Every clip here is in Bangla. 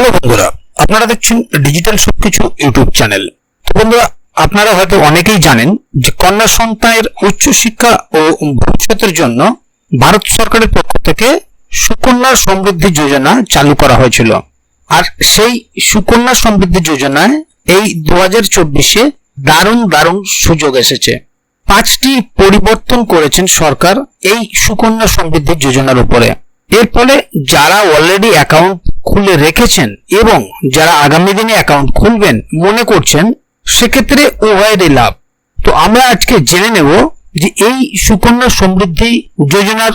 হ্যালো বন্ধুরা, আপনারা দেখছেন ডিজিটাল সবকিছু ইউটিউব চ্যানেল। তো বন্ধুরা, আপনারা হয়তো অনেকেই জানেন যে কন্যা সন্তানের উচ্চশিক্ষা ও ভবিষ্যতের জন্য ভারত সরকারের পক্ষ থেকে সুকন্যা সমৃদ্ধি যোজনা চালু করা হয়েছিল। আর সেই সুকন্যা সমৃদ্ধি যোজনায় এই দু হাজার চব্বিশে দারুণ দারুণ সুযোগ এসেছে। পাঁচটি পরিবর্তন করেছেন সরকার এই সুকন্যা সমৃদ্ধি যোজনার উপরে। এর ফলে যারা অলরেডি অ্যাকাউন্ট খুলে রেখেছেন এবং যারা আগামী দিনে অ্যাকাউন্ট খুলবেন মনে করছেন, সেক্ষেত্রে উভয়েরই লাভ। তো আমরা আজকে জেনে নেব যে এই সুকন্যা সমৃদ্ধি যোজনার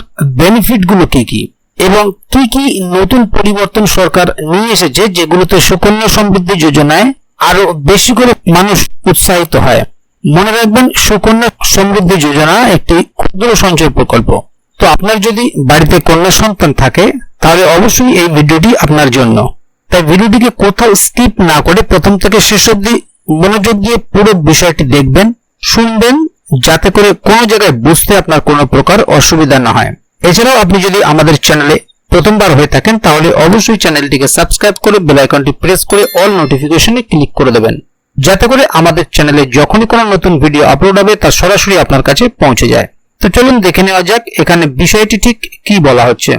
কি কি এবং কি কি নতুন পরিবর্তন সরকার নিয়ে এসেছে যেগুলোতে সুকন্যা সমৃদ্ধি যোজনায় আরও বেশি করে মানুষ উৎসাহিত হয়। মনে রাখবেন, সুকন্যা সমৃদ্ধি যোজনা একটি ক্ষুদ্র সঞ্চয় প্রকল্প। তো আপনার যদি বাড়িতে কন্যা সন্তান থাকে তাহলে অবশ্যই এই ভিডিওটি আপনার জন্য। তাই ভিডিওটিকে কোথাও স্কিপ না করে প্রথম থেকে শেষ অবধি মনোযোগ দিয়ে পুরো বিষয়টি দেখবেন, শুনবেন, যাতে করে কোনো জায়গায় বুঝতে আপনার কোনো প্রকার অসুবিধা না হয়। এছাড়াও আপনি যদি আমাদের চ্যানেলে প্রথমবার হয়ে থাকেন, তাহলে অবশ্যই চ্যানেলটিকে সাবস্ক্রাইব করে বেল আইকনটি প্রেস করে অল নোটিফিকেশনে ক্লিক করে দেবেন। যাতে করে আমাদের চ্যানেলে যখনই কোনো নতুন ভিডিও আপলোড হবে, তা সরাসরি আপনার কাছে পৌঁছে যায়। তো চলুন দেখে নেওয়া যাক এখানে বিষয়টি ঠিক কি বলা হচ্ছে।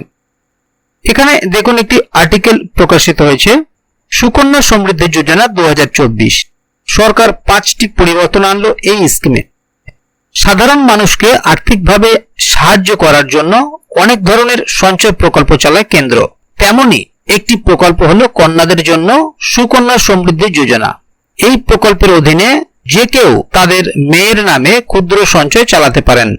এখানে দেখুন একটি আর্টিকেল প্রকাশিত হয়েছে, সুকন্যা সমৃদ্ধি যোজনা দু হাজার চব্বিশ। সরকার পাঁচটি পরিবর্তন আনলো এই স্কিমে সাধারণ মানুষকে আর্থিকভাবে সাহায্য করার জন্য অনেক ধরনের সঞ্চয় প্রকল্প চালায় কেন্দ্র। তেমনি একটি প্রকল্প হলো কন্যাদের জন্য সুকন্যা সমৃদ্ধি যোজনা। এই প্রকল্পের অধীনে যে কেউ তাদের মেয়ের নামে ক্ষুদ্র সঞ্চয় চালাতে পারেন।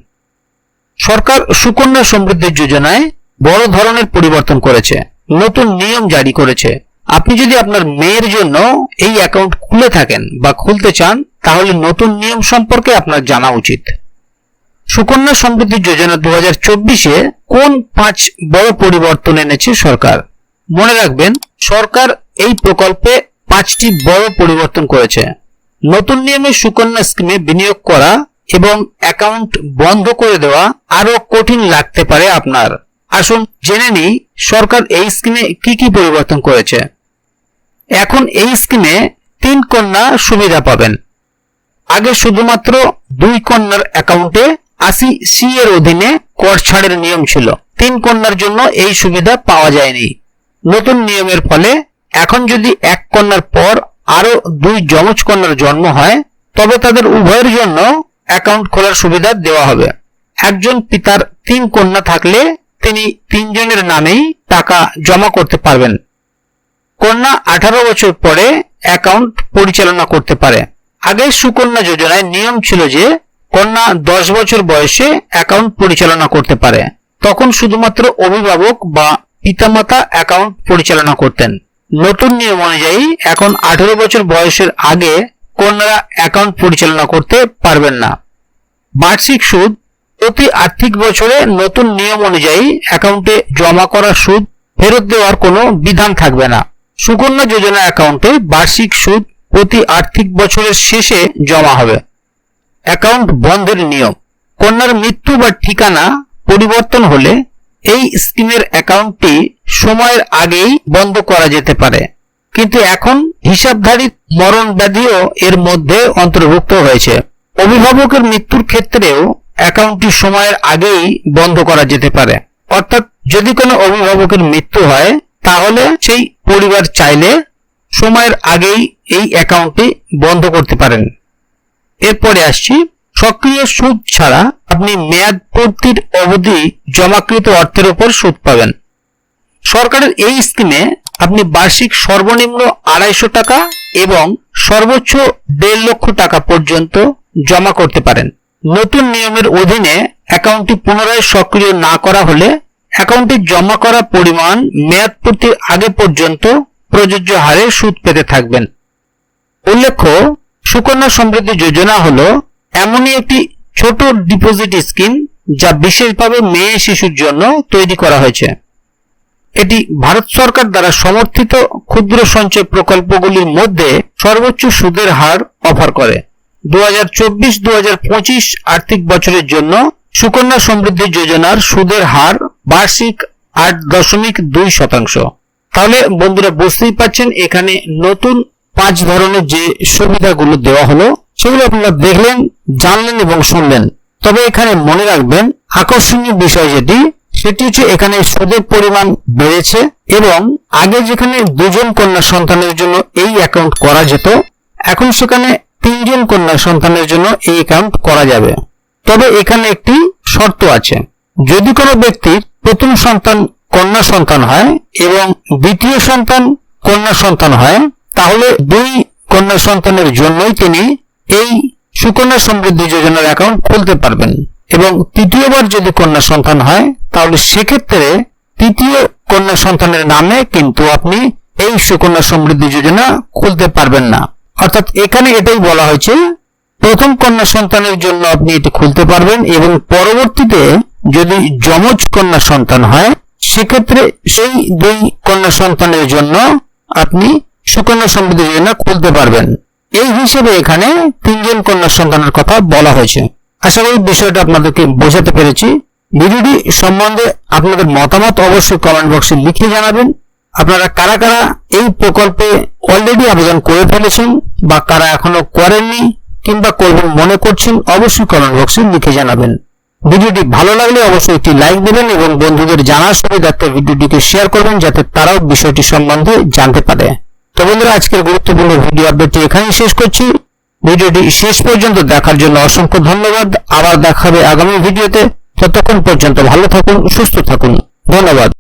সরকার সুকন্যা সমৃদ্ধি যোজনায় বড় ধরনের পরিবর্তন করেছে, নতুন নিয়ম জারি করেছে। আপনি যদি আপনার মেয়ের জন্য এই অ্যাকাউন্ট খুলে থাকেন বা খুলতে চান, তাহলে নতুন নিয়ম সম্পর্কে আপনার জানা উচিত। সুকন্যা সমৃদ্ধি যোজনা দু হাজার চব্বিশে কোন পাঁচ বড় পরিবর্তন এনেছে সরকার? মনে রাখবেন, সরকার এই প্রকল্পে পাঁচটি বড় পরিবর্তন করেছে। নতুন নিয়মে সুকন্যা স্কিমে বিনিয়োগ করা এবং অ্যাকাউন্ট বন্ধ করে দেওয়া আরও কঠিন লাগতে পারে আপনার। আসুন জেনে নিই সরকার এই স্কিমে কি কি পরিবর্তন করেছে। এখন এই স্কিমে তিন কন্যা সুবিধা পাবেন। আগে শুধুমাত্র দুই কন্যার অ্যাকাউন্টে আশি সি এর অধীনে কর ছাড়ের নিয়ম ছিল। তিন কন্যার জন্য এই সুবিধা পাওয়া যায়নি। নতুন নিয়মের ফলে এখন যদি এক কন্যার পর আরও দুই যমজ কন্যার জন্ম হয়, তবে তাদের উভয়ের জন্য অ্যাকাউন্ট খোলার সুবিধা দেওয়া হবে। একজন পিতার তিন কন্যা থাকলে তিনি তিনজনের নামেই টাকা জমা করতে পারবেন। কন্যা আঠারো বছর পরে অ্যাকাউন্ট পরিচালনা করতে পারে। আগে সুকন্যা যোজনায় নিয়ম ছিল যে, কন্যা দশ বছর বয়সে অ্যাকাউন্ট পরিচালনা করতে পারে। তখন শুধুমাত্র অভিভাবক বা পিতামাতা অ্যাকাউন্ট পরিচালনা করতেন। নতুন নিয়ম অনুযায়ী এখন আঠারো বছর বয়সের আগে কন্যারা অ্যাকাউন্ট পরিচালনা করতে পারবেন না। বার্ষিক সুদ প্রতি আর্থিক বছরে নতুন নিয়ম অনুযায়ী অ্যাকাউন্টে জমা করা সুদ ফেরত দেওয়ার কোনো বিধান থাকবে না। সুকন্যা যোজনা অ্যাকাউন্টে বার্ষিক সুদ প্রতি আর্থিক বছরের শেষে জমা হবে। অ্যাকাউন্ট বন্ধের নিয়ম। কন্যার মৃত্যু বা ঠিকানা পরিবর্তন হলে এই স্কিমের অ্যাকাউন্টটি সময়ের আগেই বন্ধ করা যেতে পারে। কিন্তু এখন হিসাবধারী মরণ ব্যাধিও এর মধ্যে অন্তর্ভুক্ত হয়েছে। অভিভাবকের মৃত্যুর ক্ষেত্রেও অ্যাকাউন্টটি সময়ের আগেই বন্ধ করা যেতে পারে। অর্থাৎ যদি কোনো অভিভাবকের মৃত্যু হয়, তাহলে সেই পরিবার চাইলে সময়ের আগেই এই অ্যাকাউন্টটি বন্ধ করতে পারেন। এরপরে আসছি, সক্রিয় সুদ ছাড়া আপনি মেয়াদ পূর্তির অবধি জমাকৃত অর্থের উপর সুদ পাবেন। সরকারের এই স্কিমে আপনি বার্ষিক সর্বনিম্ন আড়াইশো টাকা এবং সর্বোচ্চ দেড় লক্ষ টাকা পর্যন্ত জমা করতে পারেন। নতুন নিয়মের অধীনে অ্যাকাউন্টটি পুনরায় সক্রিয় না করা হলে অ্যাকাউন্টে জমা করা পরিমাণ মেয়াদ পূর্তির আগে পর্যন্ত প্রযোজ্য হারে সুদ পেতে থাকবেন। উল্লেখ্য, সুকন্যা সমৃদ্ধি যোজনা হলো এমনই একটি ছোট ডিপোজিট স্কিম যা বিশেষভাবে মেয়ে শিশুর জন্য তৈরি করা হয়েছে। এটি ভারত সরকার দ্বারা সমর্থিত ক্ষুদ্র সঞ্চয় প্রকল্পগুলির মধ্যে সর্বোচ্চ সুদের হার অফার করে। দু হাজার চব্বিশ দু হাজার পঁচিশ আর্থিক বছরের জন্য সুকন্যা সমৃদ্ধি যোজনার সুদের হার বার্ষিক আট দশমিক দুই শতাংশ। তাহলে বন্ধুরা বুঝতেই পারছেন, এখানে নতুন পাঁচ ধরনের যে সুবিধাগুলো দেওয়া হলো, সেগুলো আপনারা দেখলেন, জানলেন এবং শুনলেন। তবে এখানে মনে রাখবেন, আকর্ষণীয় বিষয় যেটি, সেটি হচ্ছে এখানে সুদের পরিমাণ বেড়েছে এবং আগে যেখানে দুজন কন্যা সন্তানের জন্য এই অ্যাকাউন্ট করা যেত, এখন সেখানে তিনজন কন্যা সন্তানের জন্য এই অ্যাকাউন্ট করা যাবে। তবে এখানে একটি শর্ত আছে। যদি কোনো ব্যক্তির প্রথম সন্তান কন্যা সন্তান হয় এবং দ্বিতীয় সন্তান কন্যা সন্তান হয়, তাহলে দুই কন্যা সন্তানের জন্যই তিনি এই সুকন্যা সমৃদ্ধি যোজনার অ্যাকাউন্ট খুলতে পারবেন। এবং তৃতীয়বার যদি কন্যা সন্তান হয়, তাহলে সেক্ষেত্রে তৃতীয় কন্যা সন্তানের নামে কিন্তু আপনি এই সুকন্যা সমৃদ্ধি যোজনা খুলতে পারবেন না। অর্থাৎ এখানে এটাই বলা হয়েছে, প্রথম কন্যা সন্তানের জন্য আপনি এটি খুলতে পারবেন এবং পরবর্তীতে যদি যমজ কন্যা সন্তান হয়, সেক্ষেত্রে সেই দুই কন্যা সন্তানের জন্য আপনি সুকন্যা সমৃদ্ধি যোজনা খুলতে পারবেন। এই হিসেবে এখানে তিনজন কন্যা সন্তানের কথা বলা হয়েছে। আশা করি বিষয়টা আপনাদেরকে বোঝাতে পেরেছি। ভিডিওটি সম্বন্ধে আপনাদের মতামত অবশ্যই কমেন্ট বক্সে লিখে জানাবেন। আপনারা কারা কারা এই প্রকল্পে অলরেডি আবেদন করে ফেলেছেন বা কারা এখনও করেননি কিংবা করবেন মনে করছেন, অবশ্যই কমেন্ট বক্সে লিখে জানাবেন। ভিডিওটি ভালো লাগলে অবশ্যই একটি লাইক দেবেন এবং বন্ধুদের জানার সুবিধার্থে ভিডিওটিকে শেয়ার করবেন যাতে তারাও বিষয়টি সম্বন্ধে জানতে পারে। তো বন্ধুরা, আজকের গুরুত্বপূর্ণ ভিডিও আপডেটটি এখানেই শেষ করছি। ভিডিওটি শেষ পর্যন্ত দেখার জন্য অসংখ্য ধন্যবাদ। আবার দেখাবে আগামী ভিডিওতে ততক্ষণ পর্যন্ত ভালো থাকুন, সুস্থ থাকুন। ধন্যবাদ।